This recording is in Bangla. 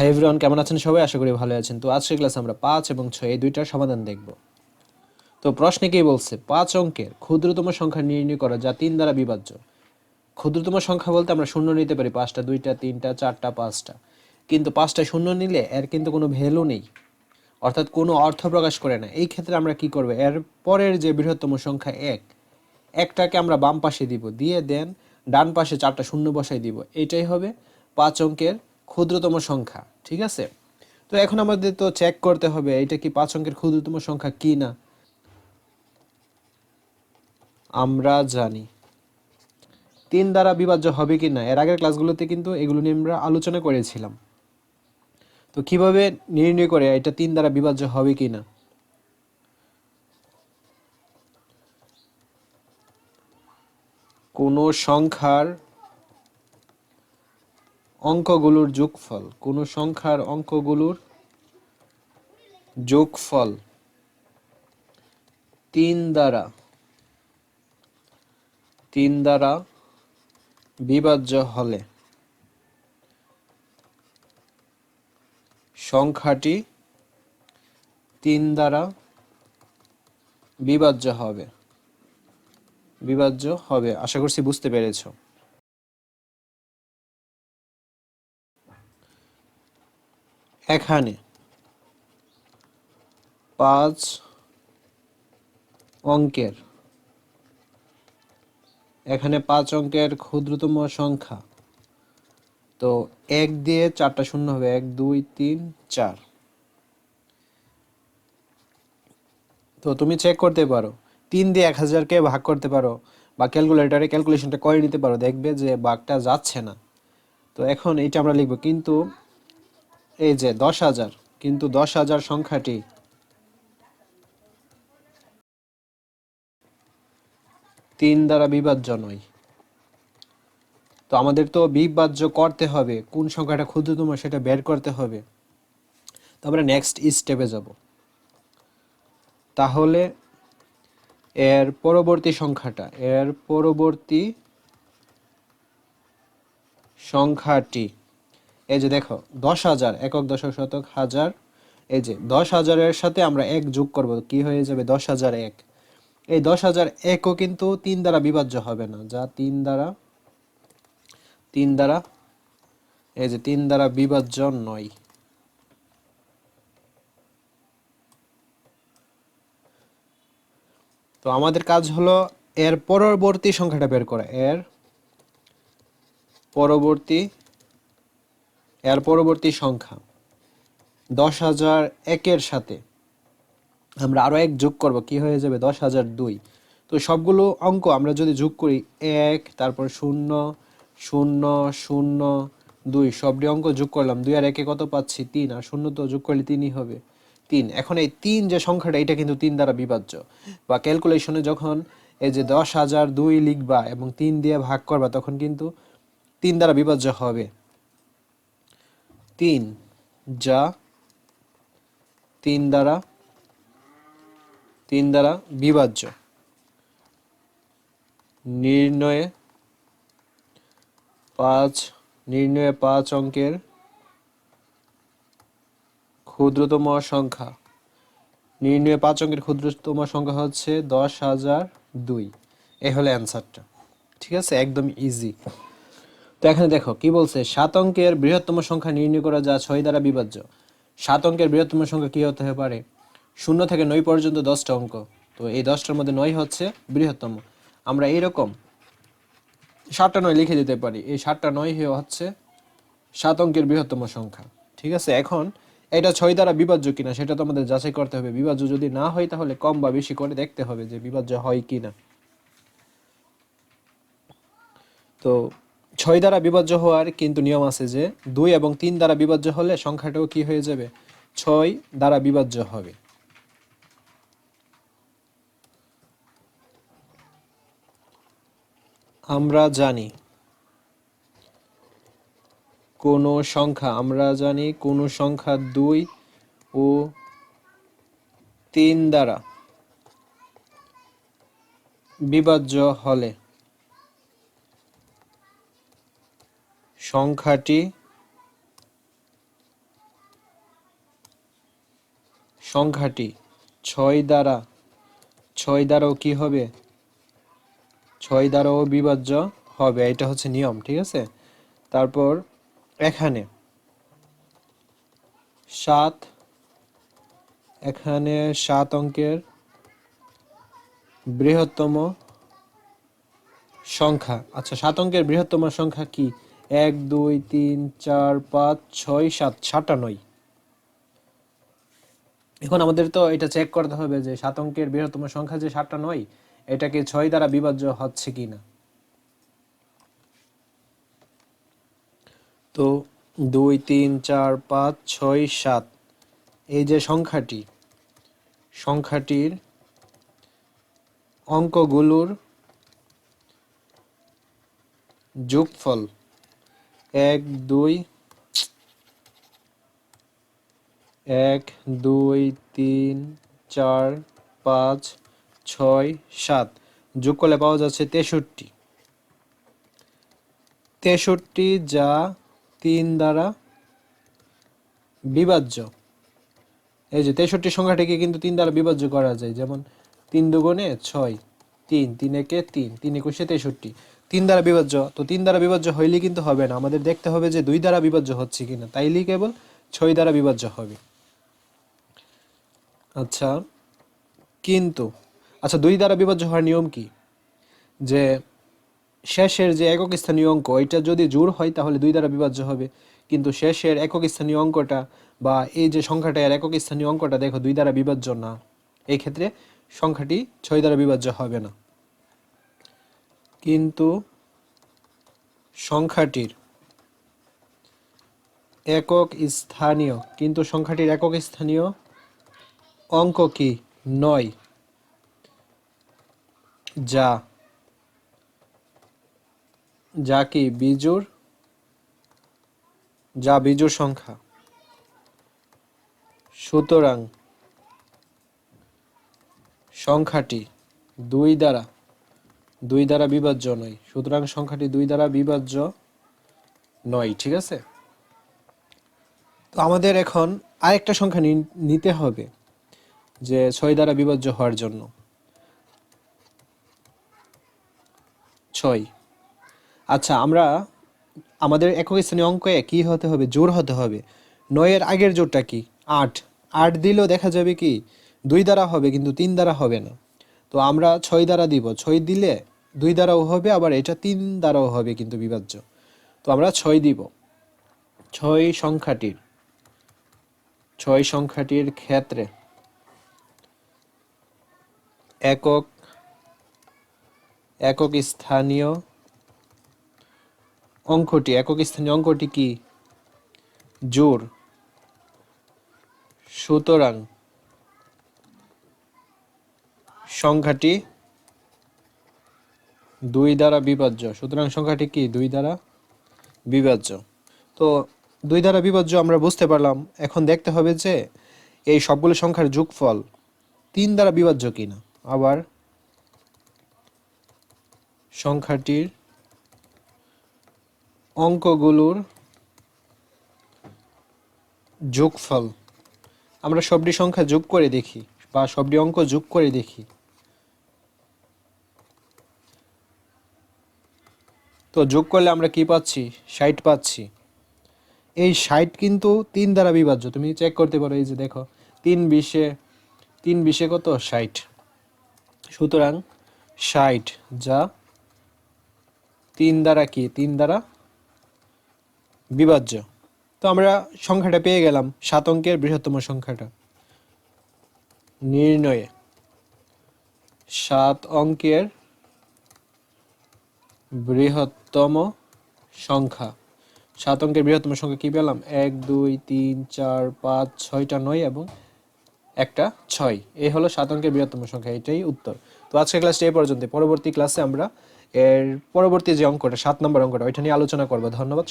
হাই এভরিওয়ান কেমন আছেন সবাই? আশা করি ভালো আছেন। তো আজকের ক্লাসে আমরা পাঁচ এবং ছয়, এই দুইটার সমাধান দেখব। তো প্রশ্নে কি বলছে? পাঁচ অঙ্কের ক্ষুদ্রতম সংখ্যা নির্ণয় করা যা তিন দ্বারা বিভাজ্য। ক্ষুদ্রতম সংখ্যা বলতে আমরা শূন্য নিতে পারি, পাঁচটা, দুইটা, তিনটা, চারটা, পাঁচটা। কিন্তু পাঁচটা শূন্য নিলে এর কিন্তু কোনো ভ্যালু নেই। অর্থাৎ কোনো অর্থ প্রকাশ করে না। এই ক্ষেত্রে আমরা কি করব? এর পরের যে বৃহত্তম সংখ্যা এক, একটাকে আমরা বাম পাশে দিব। দিয়ে দেন ডান পাশে চারটা শূন্য বসাই দিব। এটাই হবে পাঁচ অঙ্কের ক্ষুদ্রতম সংখ্যা, ঠিক আছে? তো এখন আমাদের তো চেক করতে হবে, এটা কি পাঁচ অঙ্কের ক্ষুদ্রতম সংখ্যা কি না? আমরা জানি। তিন দ্বারা বিভাজ্য হবে কি না? এর আগের ক্লাসগুলোতে কিন্তু এগুলো নিয়ে আমরা আলোচনা করেছিলাম। তো কীভাবে নির্ণয় করে এটা তিন দ্বারা বিভাজ্য হবে কি না? কোনো সংখ্যার অঙ্কগুলোর যোগফল। কোনো সংখ্যার অঙ্কগুলোর যোগফল তিন দ্বারা তিন দ্বারা বিভাজ্য হলে সংখ্যাটি তিন দ্বারা বিভাজ্য হবে। বিভাজ্য হবে। আশা করছি বুঝতে পেরেছ। এখানে পাঁচ অঙ্কের, এখানে পাঁচ অঙ্কের ক্ষুদ্রতম সংখ্যা। তো এক দিয়ে চারটা শূন্য হবে, এক, দুই, তিন, চার। তো তুমি চেক করতে পারো। তিন দিয়ে এক হাজারকে ভাগ করতে পারো বা ক্যালকুলেটারে ক্যালকুলেশনটা করে নিতে পারো, দেখবে যে বাঘটা যাচ্ছে না। তো এখন এইটা আমরা লিখব। কিন্তু এই যে দশ হাজার, কিন্তু দশ হাজার সংখ্যাটি তিন দ্বারা বিভাজ্য নয় তো আমাদের তো বিভাজ্য করতে হবে, কোন সংখ্যাটা ক্ষুদ্রতম সেটা বের করতে হবে। তো আমরা নেক্সট স্টেপে যাব। তাহলে এর পরবর্তী সংখ্যাটা, এর পরবর্তী সংখ্যাটি এই যে দেখো, দশ হাজার, একক দশক শতক হাজার, এই যে দশ হাজারের সাথে আমরা এক যোগ করব, কি হয়ে যাবে? দশ হাজার এক। এই দশ হাজার একও কিন্তু তিন দ্বারা বিভাজ্য হবে না, যা তিন দ্বারা তিন দ্বারা, এই যে তিন দ্বারা বিভাজ্য নয়। তো আমাদের কাজ হলো এর পরবর্তী সংখ্যাটা বের করা, এর পরবর্তী এর পরবর্তী সংখ্যা। দশ হাজার একের সাথে আমরা আরও এক যোগ করব, কি হয়ে যাবে? দশ হাজার দুই। তো সবগুলো অঙ্ক আমরা যদি যোগ করি, এক, তারপর শূন্য শূন্য শূন্য, দুই, সবটি অঙ্ক যোগ করলাম, দুই আর একে কত পাচ্ছি? তিন, আর শূন্য তো যোগ করলে তিনই হবে। তিন, এখন এই তিন যে সংখ্যাটা, এটা কিন্তু তিন দ্বারা বিভাজ্য। বা ক্যালকুলেশনে যখন এই যে দশ হাজার দুই লিখবা এবং তিন দিয়ে ভাগ করবা, তখন কিন্তু তিন দ্বারা বিভাজ্য হবে। তিন, যা, তিন দ্বারা তিন দ্বারা বিভাজ্য। নির্ণয়ে পাঁচ নির্ণয়ে পাঁচ অঙ্কের ক্ষুদ্রতম সংখ্যা। নির্ণয়ে পাঁচ অঙ্কের ক্ষুদ্রতম সংখ্যা হচ্ছে দশ হাজার দুই। এই হলো অ্যান্সারটা। ঠিক আছে? একদম ইজি তো এখানে দেখো, কি বলছে? সাত অঙ্কের বৃহত্তম সংখ্যা নির্ণয় করা যা ছয় দ্বারা বিভাজ্য। সাত অঙ্কের বৃহত্তম সংখ্যা কি হতে পারে? শূন্য থেকে নয় পর্যন্ত দশটা অঙ্ক। তো এই দশটার মধ্যে নয় হচ্ছে বৃহত্তম। আমরা এইরকম সাতটা নয় লিখে দিতে পারি। এই সাতটা নয় হচ্ছে সাত অঙ্কের বৃহত্তম সংখ্যা। ঠিক আছে? এখন এটা ছয় দ্বারা বিভাজ্য কিনা, সেটা তো আমাদের যাচাই করতে হবে। বিভাজ্য যদি না হয়, তাহলে কম বা বেশি করে দেখতে হবে যে বিভাজ্য হয় কিনা। তো ছয় দ্বারা বিভাজ্য হওয়ার কিন্তু নিয়ম আছে যে দুই এবং তিন দ্বারা বিভাজ্য হলে সংখ্যাটাও কি হয়ে যাবে? ছয় দ্বারা বিভাজ্য হবে। আমরা জানি কোনো সংখ্যা, আমরা জানি কোনো সংখ্যা দুই ও তিন দ্বারা বিভাজ্য হলে। সংখ্যাটি সংখ্যাটি ছয় দ্বারা, ছয় দ্বারাও কি হবে? ছয় দ্বারাও বিভাজ্য হবে, এটা হচ্ছে নিয়ম, ঠিক আছে? তারপর এখানে সাত এখানে সাত অঙ্কের বৃহত্তম সংখ্যা। আচ্ছা সাত অঙ্কের বৃহত্তম সংখ্যা কি? এক, দুই, তিন, চার, পাঁচ, ছয়, সাত নয় এখন আমাদের তো এটা চেক করতে হবে যে সাত অঙ্কের বৃহত্তম সংখ্যা যে সাতটা নয় এটাকে ছয় দ্বারা বিভাজ্য হচ্ছে কি না তো দুই, তিন, চার, পাঁচ, ছয়, সাত, এই যে সংখ্যাটি, সংখ্যাটির অঙ্কগুলোর যোগফল এক, দুই এক, দুই, তিন, চার, পাঁচ, ছয়, সাত। যোগ করলে পাওয়া যাচ্ছে তেষট্টি। তেষট্টি যা তিন দ্বারা বিভাজ্য। এই যে তেষট্টি সংখ্যাটিকে কিন্তু তিন দ্বারা বিভাজ্য করা যায়। যেমন তিন দুগুণে ছয়। তিন তিন একে তিন তিন একুশে তেষট্টি। তিন দ্বারা বিভাজ্য, তো তিন দ্বারা বিভাজ্য হইলে কিন্তু হবে না। আমাদের দেখতে হবে যে দুই দ্বারা বিভাজ্য হচ্ছে কিনা। তাইলেই কেবল ছয় দ্বারা বিভাজ্য হবে। আচ্ছা কিন্তু আচ্ছা দুই দ্বারা বিভাজ্য হওয়ার নিয়ম কি? যে শেষের যে একক স্থানীয় অঙ্ক এটা যদি জোর হয় তাহলে দুই দ্বারা বিভাজ্য হবে। কিন্তু শেষের একক স্থানীয় অঙ্কটা বা এই যে সংখ্যাটা এর একক স্থানীয় অঙ্কটা, দেখো দুই দ্বারা বিভাজ্য না। এই ক্ষেত্রে সংখ্যাটি ছয় দ্বারা বিভাজ্য হবে না। কিন্তু সংখ্যাটির একক স্থানীয়, কিন্তু সংখ্যাটির একক স্থানীয় অঙ্ক কি? নয়। যা যা কি বিজোড়? যা বিজোড় সংখ্যা। সুতরাং সংখ্যাটি দুই দ্বারা দুই দ্বারা বিভাজ্য নয়। সুতরাং সংখ্যাটি দুই দ্বারা বিভাজ্য নয়, ঠিক আছে? তো আমাদের এখন আরেকটা সংখ্যা নিতে হবে যে ছয় দ্বারা বিভাজ্য হওয়ার জন্য। ছয়। আচ্ছা আমরা, আমাদের একক স্থানীয় অঙ্কে কি হতে হবে? জোর হতে হবে। নয়ের আগের জোরটা কি? আট। আট দিলেও দেখা যাবে কি? দুই দ্বারা হবে, কিন্তু তিন দ্বারা হবে না। তো আমরা ছয় দ্বারা দিব। ছয় দিলে দুই দ্বারাও হবে, আবার এটা তিন দ্বারাও হবে কিন্তু বিভাজ্য। তো আমরা ছয় দিব। ছয় সংখ্যাটির ছয় সংখ্যাটির ক্ষেত্রে একক একক স্থানীয় অঙ্কটি, একক স্থানীয় অঙ্কটি কি? জোর সুতরাং সংখ্যাটি দুই দ্বারা বিভাজ্য। সুতরাং সংখ্যাটি কি? দুই দ্বারা বিভাজ্য। তো দুই দ্বারা বিভাজ্য আমরা বুঝতে পারলাম। এখন দেখতে হবে যে এই সবগুলো সংখ্যার যোগফল তিন দ্বারা বিভাজ্য কিনা। আবার সংখ্যাটির অঙ্কগুলোর যোগফল। আমরা সবটি সংখ্যা যোগ করে দেখি বা সবটি অঙ্ক যোগ করে দেখি। তো যোগ করলে আমরা কি পাচ্ছি? ষাট পাচ্ছি। এই ষাট কিন্তু তিন দ্বারা বিভাজ্য। তুমি চেক করতে পারো, এই যে দেখো, তিন বিশে তিন বিশে কত? ষাট। সুতরাং ষাট যা তিন দ্বারা কি? তিন দ্বারা বিভাজ্য। তো আমরা সংখ্যাটা পেয়ে গেলাম, সাত অঙ্কের বৃহত্তম সংখ্যাটা। নির্ণয়ে সাত অঙ্কের বৃহত্তম সংখ্যা। সাত অঙ্কের বৃহত্তম সংখ্যা কি পেলাম? এক, দুই, তিন, চার, পাঁচ, ছয়টা নয় এবং একটা ছয়। এই হলো সাত অঙ্কের বৃহত্তম সংখ্যা, এটাই উত্তর। তো আজকে ক্লাসটা এই পর্যন্ত পরবর্তী ক্লাসে আমরা এর পরবর্তী যে অঙ্কটা, সাত নম্বর অঙ্কটা, ওইটা নিয়ে আলোচনা করব। ধন্যবাদ